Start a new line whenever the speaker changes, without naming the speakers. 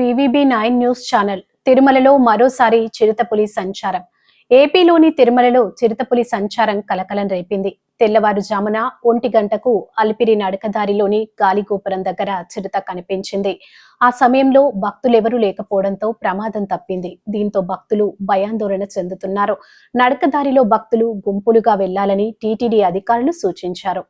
VVB nine news channel తిరుమలలో మరోసారి చిరుతపులి సంచారం. ఏపీలోని తిరుమలలో చిరుతపులి సంచారం కలకలం రేపింది. తెల్లవారుజామున ఒంటి గంటకు అలిపిరి నడకదారిలోని గాలిగోపురం దగ్గర చిరుత కనిపించింది. ఆ సమయంలో భక్తులెవరూ లేకపోవడంతో ప్రమాదం తప్పింది. దీంతో భక్తులు భయాందోళన చెందుతున్నారు. నడకదారిలో భక్తులు గుంపులుగా వెళ్ళాలని టీటీడీ అధికారులు సూచించారు.